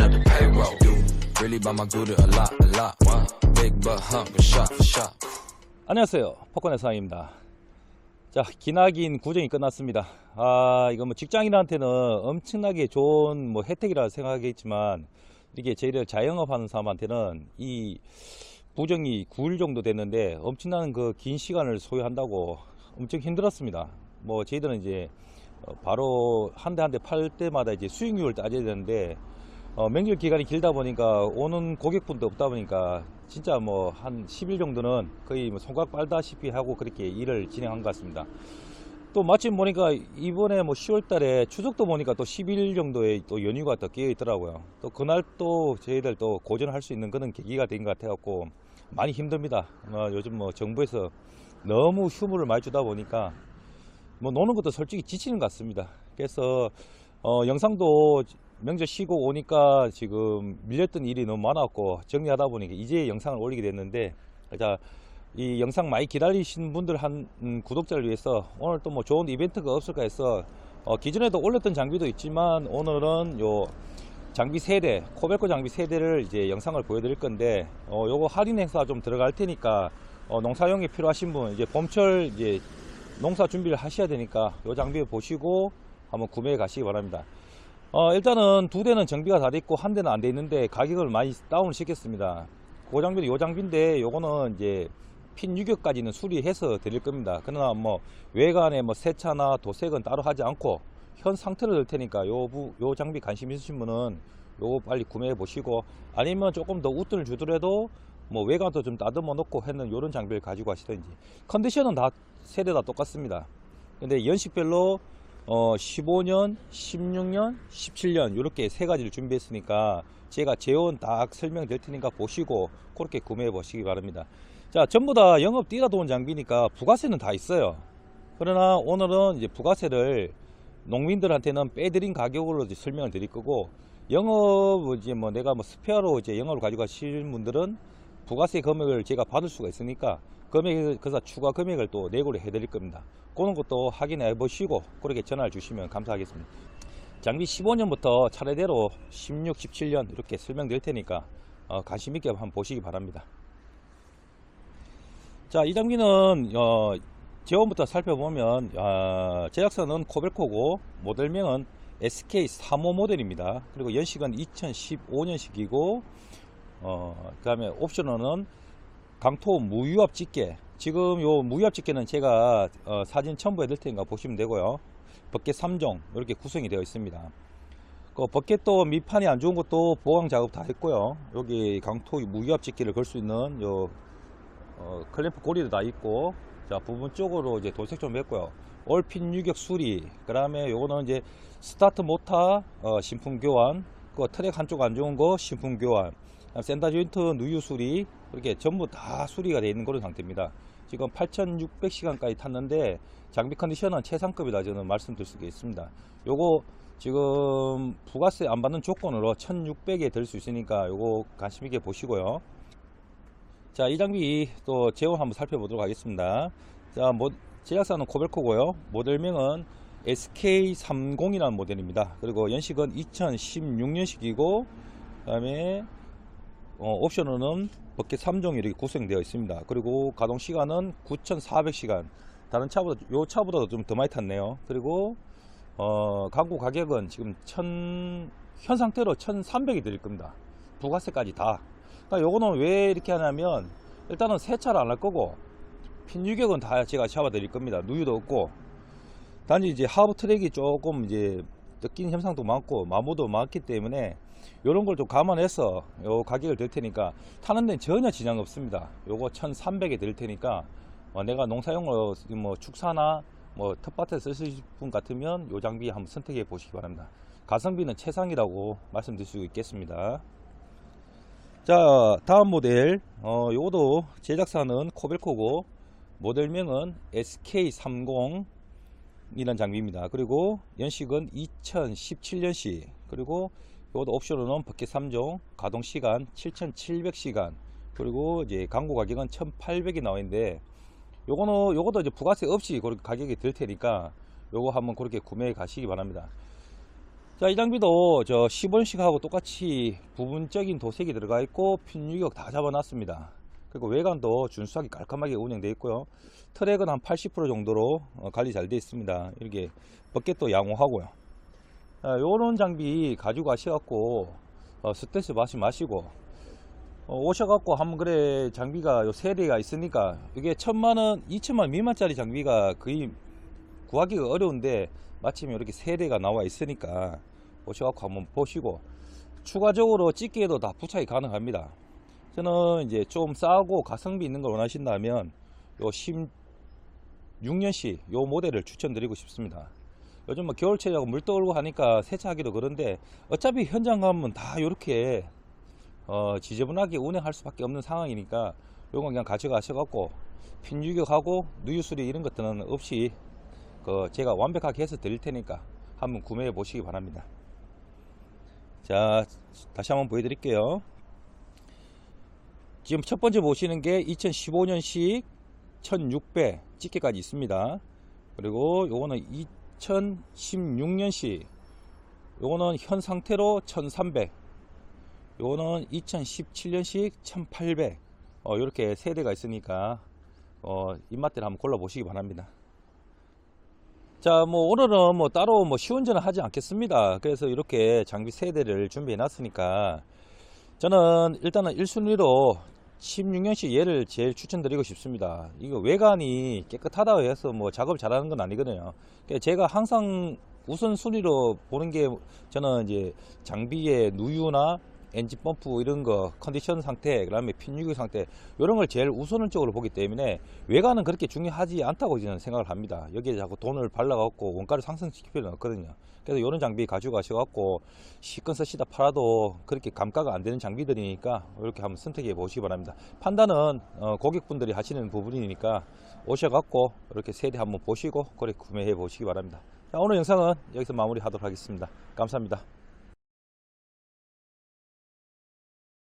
up the payroll. Do really buy my good a lot, a lot. Big butt hump, a shot for shot. 안녕하세요. 포커넷 상입니다. 자, 기나긴 구정이 끝났습니다. 아, 이거 뭐 직장인한테는 엄청나게 좋은 뭐 혜택이라 생각하겠지만, 이게 저희들 자영업하는 사람한테는 이 구정이 9일 정도 됐는데 엄청난 그 긴 시간을 소요한다고 엄청 힘들었습니다. 뭐 저희들은 이제 어, 바로 한 대 한 대 팔 때마다 이제 수익률을 따져야 되는데 어, 명절 기간이 길다 보니까 오는 고객분도 없다 보니까 진짜 뭐 한 10일 정도는 거의 뭐 손가락 빨다시피 하고 그렇게 일을 진행한 것 같습니다. 또 마침 보니까 이번에 뭐 10월 달에 추석도 보니까 또 10일 정도의 또 연휴가 또 끼어 있더라고요. 또 그날 또 저희들 또 고전할 수 있는 그런 계기가 된 것 같아갖고 많이 힘듭니다. 어, 요즘 뭐 정부에서 너무 휴무를 많이 주다 보니까 뭐 노는 것도 솔직히 지치는 것 같습니다. 그래서 어, 영상도 명절 쉬고 오니까 지금 밀렸던 일이 너무 많았고 정리하다 보니까 이제 영상을 올리게 됐는데 자, 이 영상 많이 기다리신 분들 한 음, 구독자를 위해서 오늘 또 뭐 좋은 이벤트가 없을까 해서 어, 기존에도 올렸던 장비도 있지만 오늘은 요 장비 세대 코벨코 장비 세대를 이제 영상을 보여드릴 건데 어, 요거 할인 행사 좀 들어갈 테니까 어, 농사용에 필요하신 분 이제 봄철 이제 농사 준비를 하셔야 되니까 요 장비 보시고 한번 구매해 가시기 바랍니다. 어, 일단은 두 대는 정비가 다 됐고 한 대는 안 돼 있는데 가격을 많이 다운을 시켰습니다. 그 장비는 요 장비인데 요거는 이제 핀 유격까지는 수리해서 드릴 겁니다. 그러나 뭐 외관에 뭐 세차나 도색은 따로 하지 않고 현 상태로 될 테니까 요, 부, 요 장비 관심 있으신 분은 요거 빨리 구매해 보시고 아니면 조금 더 웃돈을 주더라도 뭐 외관도 좀 다듬어 놓고 했는 요런 장비를 가지고 가시든지 컨디션은 다 세대 다 똑같습니다. 근데 연식별로 어 15년, 16년, 17년 이렇게 세 가지를 준비했으니까 제가 재원 딱 설명드릴 테니까 보시고 그렇게 구매해 보시기 바랍니다. 자, 전부 다 영업 뛰다 도온 장비니까 부가세는 다 있어요. 그러나 오늘은 이제 부가세를 농민들한테는 빼드린 가격으로 이제 설명을 드릴 거고 영업 이제 뭐 내가 뭐 스페어로 이제 영업을 가지고 가시는 분들은 부가세 금액을 제가 받을 수가 있으니까 금액 그래서 추가 금액을 또 내고를 해드릴 겁니다. 그런 것도 확인해 보시고 그렇게 전화를 주시면 감사하겠습니다. 장비 15년부터 차례대로 16, 17년 이렇게 설명드릴 테니까 어, 관심 있게 한번 보시기 바랍니다. 자, 이 장비는 어, 제원부터 살펴보면 어, 제작사는 코벨코고 모델명은 SK35 모델입니다. 그리고 연식은 2015년식이고 어, 그 다음에 옵션은 강토 무유압 집게. 지금 요 무유압 집게는 제가 어, 사진 첨부해 드릴 테니까 보시면 되고요. 버켓 3종 이렇게 구성이 되어 있습니다. 그 버켓도 밑판이 안 좋은 것도 보강 작업 다 했고요. 여기 강토 무유압 집게를 걸 수 있는 요 어, 클램프 고리도 다 있고 자 부분 쪽으로 이제 도색 좀 했고요. 올핀 유격 수리 그 다음에 요거는 이제 스타트 모터 어, 신품 교환 그 트랙 한쪽 안 좋은 거 신품 교환 센터 조인트 누유 수리 이렇게 전부 다 수리가 되어 있는 그런 상태입니다. 지금 8,600시간까지 탔는데 장비 컨디션은 최상급이다 저는 말씀드릴 수가 있습니다. 요거 지금 부가세 안 받는 조건으로 1,600에 될수 있으니까 요거 관심 있게 보시고요. 자, 이 장비 또 제원 한번 살펴보도록 하겠습니다. 자, 뭐 제작사는 코벨코고요. 모델명은 SK30이라는 모델입니다. 그리고 연식은 2016년식이고 그 다음에 어, 옵션은 버켓 3종이 이렇게 구성되어 있습니다. 그리고 가동 시간은 9,400시간. 다른 차보다 요 차보다도 좀더 많이 탔네요. 그리고 어, 광고 가격은 지금 1,000, 현 상태로 1,300이 드릴 겁니다. 부가세까지 다. 그러니까 요거는 왜 이렇게 하냐면 일단은 세차를 안 할 거고 핀 유격은 다 제가 잡아 드릴 겁니다. 누유도 없고 단지 이제 하부 트랙이 조금 이제 느낀 현상도 많고 마모도 많기 때문에 이런 걸 좀 감안해서 요 가격을 드릴 테니까 타는 데는 전혀 지장 없습니다. 요거 1,300에 드릴 테니까 어, 내가 농사용으로 뭐 축사나 뭐 텃밭에 쓰실 분 같으면 요 장비 한번 선택해 보시기 바랍니다. 가성비는 최상이라고 말씀드릴 수 있겠습니다. 자 다음 모델 어, 요것도 제작사는 코벨코고 모델명은 SK30 이란 장비입니다. 그리고 연식은 2017년식 그리고 이것도 옵션으로는 버켓 3종 가동 시간 7,700시간 그리고 이제 광고 가격은 1,800이 나와 있는데 요거는 요것도 이제 부가세 없이 그렇게 가격이 들 테니까 요거 한번 그렇게 구매해 가시기 바랍니다. 자, 이 장비도 저 10원씩 하고 똑같이 부분적인 도색이 들어가 있고 핀 유격 다 잡아놨습니다. 그리고 외관도 준수하게 깔끔하게 운영되어 있고요. 트랙은 한 80% 정도로 어, 관리 잘 되어 있습니다. 이렇게 버켓도 양호하고요. 요런 장비 가지고 가셔갖고 어, 스트레스 받지 마시고 어, 오셔갖고 한번 그래 장비가 요 세 대가 있으니까 이게 천만원, 이천만 미만짜리 장비가 거의 구하기가 어려운데 마침 이렇게 세 대가 나와 있으니까 오셔갖고 한번 보시고 추가적으로 찍기에도 다 부착이 가능합니다. 저는 이제 좀 싸고 가성비 있는 걸 원하신다면 요 16년식 요 모델을 추천드리고 싶습니다. 요즘 뭐 겨울철이라고 물 떠오르고 하니까 세차하기도 그런데 어차피 현장 가면 다 이렇게 어, 지저분하게 운행할 수밖에 없는 상황이니까 요건 그냥 가져가셔갖고 핀 유격하고 누유 수리 이런 것들은 없이 그 제가 완벽하게 해서 드릴 테니까 한번 구매해 보시기 바랍니다. 자, 다시 한번 보여드릴게요. 지금 첫 번째 보시는 게 2015년식 1600 집게까지 있습니다. 그리고 요거는 2016년식 요거는 현 상태로 1300 요거는 2017년식 1800 어, 이렇게 세대가 있으니까 어, 입맛대로 한번 골라 보시기 바랍니다. 자, 뭐 오늘은 뭐 따로 뭐 시운전을 하지 않겠습니다. 그래서 이렇게 장비 세대를 준비해 놨으니까 저는 일단은 1순위로 16년식 얘를 제일 추천드리고 싶습니다. 이거 외관이 깨끗하다고 해서 뭐 작업 잘하는 건 아니거든요. 그러니까 제가 항상 우선순위로 보는 게 저는 이제 장비의 누유나 엔진 펌프 이런 거 컨디션 상태 그다음에 핀유격 상태 이런 걸 제일 우선적으로 보기 때문에 외관은 그렇게 중요하지 않다고 저는 생각을 합니다. 여기에 자꾸 돈을 발라 갖고 원가를 상승시킬 필요는 없거든요. 그래서 이런 장비 가지고 가셔 갖고 시건 쓰시다 팔아도 그렇게 감가가 안 되는 장비들이니까 이렇게 한번 선택해 보시기 바랍니다. 판단은 어, 고객분들이 하시는 부분이니까 오셔 갖고 이렇게 세대 한번 보시고 그래 구매해 보시기 바랍니다. 자, 오늘 영상은 여기서 마무리 하도록 하겠습니다. 감사합니다